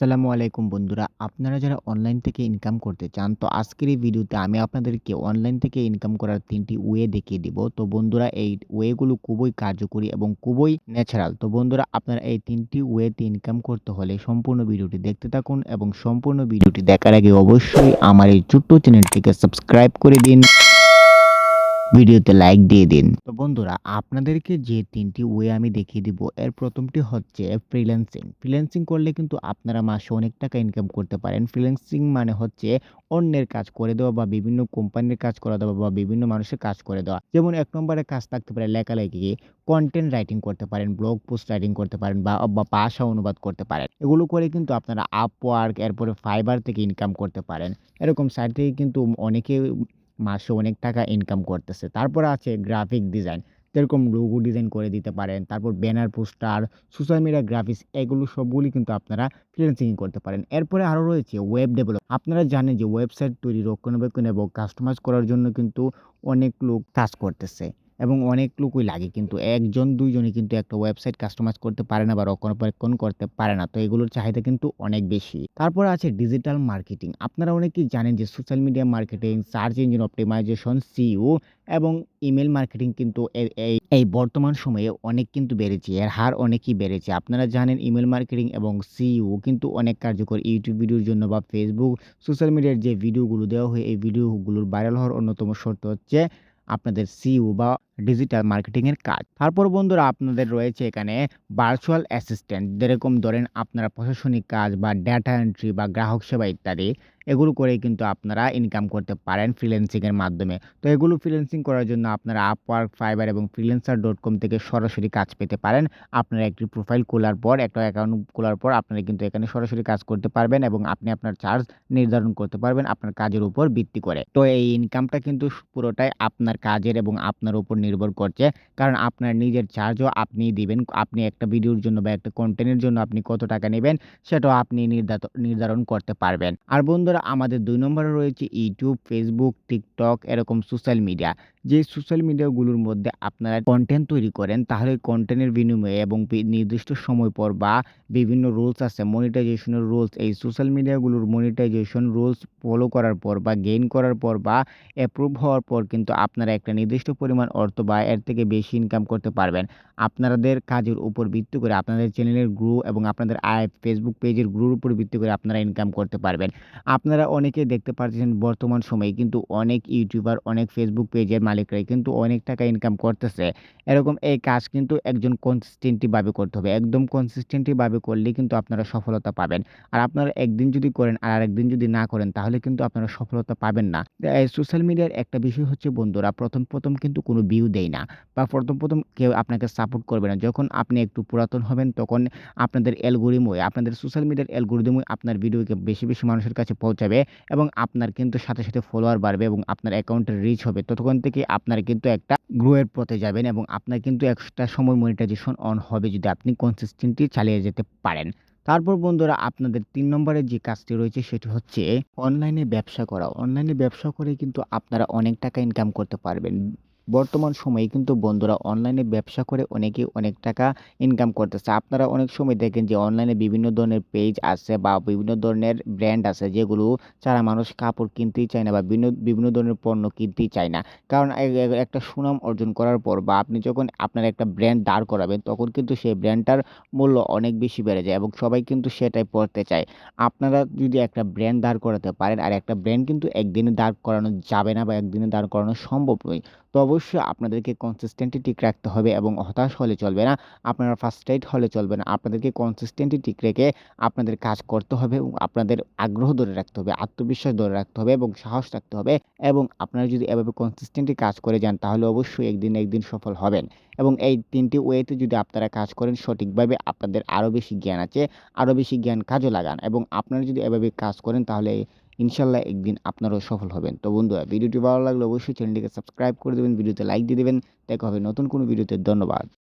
আসসালামু আলাইকুম বন্ধুরা, আপনারা যারা অনলাইন থেকে ইনকাম করতে চান, তো আজকের এই ভিডিওতে আমি আপনাদেরকে অনলাইন থেকে ইনকাম করার তিনটি ওয়ে দেখিয়ে দিব। তো বন্ধুরা, এই ওয়েগুলো খুবই কার্যকরী এবং খুবই ন্যাচারাল তো বন্ধুরা, আপনারা এই তিনটি ওয়েতে ইনকাম করতে হলে সম্পূর্ণ ভিডিওটি দেখতে থাকুন এবং সম্পূর্ণ ভিডিওটি দেখার আগে অবশ্যই আমার এই ছোট্ট চ্যানেলটিকে সাবস্ক্রাইব করে দিন। ভিডিওতে লাইক দিয়ে দিন। তো বন্ধুরা, আপনাদেরকে যে তিনটি ওয়ে আমি দেখিয়ে দিব, এর প্রথমটি হচ্ছে ফ্রিল্যান্সিং ফ্রিল্যান্সিং করলে কিন্তু আপনারা মাসে অনেক টাকা ইনকাম করতে পারেন। ফ্রিল্যান্সিং মানে হচ্ছে অন্যের কাজ করে দেওয়া বা বিভিন্ন কোম্পানির কাজ করে দেওয়া বা বিভিন্ন মানুষের কাজ করে দেওয়া। যেমন এক নম্বরে কাজ থাকতে পারে লেখালেখি কন্টেন্ট রাইটিং করতে পারেন ব্লগ পোস্ট রাইটিং করতে পারেন বা ভাষা অনুবাদ করতে পারেন। এগুলো করে কিন্তু আপনারা আপওয়ার্ক এরপরে ফাইবার থেকে ইনকাম করতে পারেন। এরকম সাইট থেকে কিন্তু অনেকে মাসে অনেক টাকা ইনকাম করতেছে। তারপরে আছে গ্রাফিক ডিজাইন যেরকম লোগো ডিজাইন করে দিতে পারেন, তারপর banner poster social media graphics এগুলো সবগুলি কিন্তু আপনারা ফ্রিল্যান্সিং করতে পারেন। এরপরে আরও রয়েছে ওয়েব ডেভেলপ আপনারা জানেন যে ওয়েবসাইট তৈরি রক্ষণাবেক্ষণ এবং কাস্টমাইজ করার জন্য কিন্তু অনেক লোক কাজ করতেছে। এবং অনেক লোকই লাগে। কিন্তু একজন, দুইজনই কিন্তু একটা ওয়েবসাইট কাস্টমাইজ করতে পারে না বা রক্ষণাবেক্ষণ করতে পারে না। তো এগুলোর চাহিদা কিন্তু অনেক বেশি। তারপর আছে ডিজিটাল মার্কেটিং আপনারা অনেকেই জানেন যে social media marketing search engine optimisation SEO এবং ইমেল মার্কেটিং কিন্তু এই এই বর্তমান সময়ে অনেক কিন্তু বেড়েছে। এর হার অনেকই বেড়েছে। আপনারা জানেন ইমেল মার্কেটিং এবং সিইও কিন্তু অনেক কার্যকর। ইউটিউব ভিডিওর জন্য বা ফেসবুক সোশ্যাল মিডিয়ার যে ভিডিওগুলো দেওয়া হয়, এই ভিডিওগুলোর ভাইরাল হওয়ার অন্যতম শর্ত হচ্ছে আপনাদের সিইও বা ডিজিটাল মার্কেটিংয়ের কাজ। তারপর বন্ধুরা আপনাদের রয়েছে এখানে ভার্চুয়াল অ্যাসিস্ট্যান্ট যেরকম ধরেন আপনারা প্রশাসনিক কাজ বা ডেটা এন্ট্রি বা গ্রাহক সেবা ইত্যাদি, এগুলো করেই কিন্তু আপনারা ইনকাম করতে পারেন ফ্রিল্যান্সিংয়ের মাধ্যমে। তো এগুলো ফ্রিল্যান্সিং করার জন্য আপনারা আপওয়ার্ক ফাইবার এবং ফ্রিল্যান্সার ডট কম থেকে সরাসরি কাজ পেতে পারেন। আপনারা একটি প্রোফাইল খোলার পর, একটা অ্যাকাউন্ট খোলার পর আপনারা কিন্তু এখানে সরাসরি কাজ করতে পারবেন এবং আপনি আপনার চার্জ নির্ধারণ করতে পারবেন আপনার কাজের উপর ভিত্তি করে। তো এই ইনকামটা কিন্তু পুরোটাই আপনার কাজের এবং আপনার উপর নির্ভর করছে। কারণ আপনার নিজের চার্জও আপনি দিবেন। আপনি একটা ভিডিওর জন্য বা একটা কন্টেন্টের জন্য আপনি কত টাকা নেবেন, সেটাও আপনি নির্ধারণ করতে পারবেন। আর বন্ধুরা, আমাদের দুই নম্বরে রয়েছে ইউটিউব ফেসবুক টিকটক এরকম সোশ্যাল মিডিয়া যে সোশ্যাল মিডিয়াগুলোর মধ্যে আপনারা কন্টেন্ট তৈরি করেন, তাহলে কন্টেন্টের বিনিময়ে এবং নির্দিষ্ট সময় পর বা বিভিন্ন রুলস আছে মনিটাইজেশনের রুলস এই সোশ্যাল মিডিয়াগুলোর মনিটাইজেশন রুলস ফলো করার পর বা গেইন করার পর বা অ্যাপ্রুভ হওয়ার পর কিন্তু আপনারা একটা নির্দিষ্ট পরিমাণ অর্থ বা এর থেকে বেশি ইনকাম করতে পারবেন। আপনাদের কাজের উপর ভিত্তি করে আপনাদের চ্যানেলের গ্রো এবং আপনাদের আয় ফেসবুক পেজের গ্রোর উপর ভিত্তি করে আপনারা ইনকাম করতে পারবেন। আপনারা অনেকে দেখতে পাচ্ছেন বর্তমান সময়ে কিন্তু অনেক ইউটিউবার অনেক ফেসবুক পেজের মালিকরাই কিন্তু অনেক টাকা ইনকাম করতেছে। এরকম এই কাজ কিন্তু একজন কনসিস্টেন্টভাবে করতে হবে। একদম কনসিস্টেন্টভাবে করলে কিন্তু আপনারা সফলতা পাবেন। আর আপনারা একদিন যদি করেন আর আরেকদিন যদি না করেন, তাহলে কিন্তু আপনারা সফলতা পাবেন না। সোশ্যাল মিডিয়ার একটা বিষয় হচ্ছে, বন্ধুরা, প্রথম প্রথম কিন্তু কোনো ভিউ দেয় না বা প্রথম প্রথম কেউ আপনাকে সাপোর্ট করবে না। যখন আপনি একটু পুরাতন হবেন, তখন আপনাদের অ্যালগোরিদমই আপনাদের সোশ্যাল মিডিয়ার অ্যালগোরিদমই আপনার ভিডিওকে বেশি বেশি মানুষের কাছে পৌঁছাবে এবং আপনার কিন্তু সাথে সাথে ফলোয়ার বাড়বে এবং আপনার অ্যাকাউন্টের রিচ হবে। ততক্ষণ থেকে আপনার কিন্তু একটা গ্রোয়ের পথে যাবেন এবং আপনার কিন্তু একটা সময় মনিটাইজেশন অন হবে যদি আপনি কনসিস্টেন্টলি চালিয়ে যেতে পারেন। তারপর বন্ধুরা, আপনাদের তিন নম্বরের যে কাজটি রয়েছে সেটি হচ্ছে অনলাইনে ব্যবসা করা। অনলাইনে ব্যবসা করে কিন্তু আপনারা অনেক টাকা ইনকাম করতে পারবেন। বর্তমান সময়ে কিন্তু বন্ধুরা অনলাইনে ব্যবসা করে অনেকে অনেক টাকা ইনকাম করতেছে। আপনারা অনেক সময় দেখেন যে অনলাইনে বিভিন্ন ধরনের পেজ আছে বা বিভিন্ন ধরনের ব্র্যান্ড আছে যেগুলো ছাড়া মানুষ কাপড় কিনতেই চায় না বা বিভিন্ন বিভিন্ন ধরনের পণ্য কিনতেই চায় না। কারণ একটা সুনাম অর্জন করার পর বা আপনি যখন আপনার একটা ব্র্যান্ড দাঁড় করাবেন তখন কিন্তু সেই ব্র্যান্ডটার মূল্য অনেক বেশি বেড়ে যায় এবং সবাই কিন্তু সেটাই পড়তে চায়। আপনারা যদি একটা ব্র্যান্ড দাঁড় করাতে পারেন আর একটা ব্র্যান্ড কিন্তু একদিনে দাঁড় করানো যাবে না বা একদিনে দাঁড় করানো সম্ভব নয় তো অবশ্যই আপনাদেরকে কনসিস্টেন্টলি ঠিক রাখতে হবে এবং হতাশ হলে চলবে না। আপনারা ফার্স্ট্রেট হলে চলবে না। আপনাদেরকে কনসিস্টেন্টলি ঠিক রেখে আপনাদের কাজ করতে হবে এবং আপনাদের আগ্রহ ধরে রাখতে হবে, আত্মবিশ্বাস ধরে রাখতে হবে এবং সাহস রাখতে হবে এবং আপনারা যদি এভাবে কনসিস্টেন্টলি কাজ করে যান তাহলে অবশ্যই একদিন একদিন সফল হবেন। এবং এই তিনটি ওয়েতে যদি আপনারা কাজ করেন সঠিকভাবে আপনাদের আরও বেশি জ্ঞান আছে আরও বেশি জ্ঞান কাজে লাগান এবং আপনারা যদি এভাবে কাজ করেন তাহলে ইনশাল্লাহ একদিন আপনারাও সফল হবেন। তো বন্ধুরা, ভিডিওটি ভালো লাগলে অবশ্যই চ্যানেলটিকে সাবস্ক্রাইব করে দেবেন, ভিডিওতে লাইক দিয়ে দেবেন। দেখা হবে নতুন কোনো ভিডিওতে। ধন্যবাদ।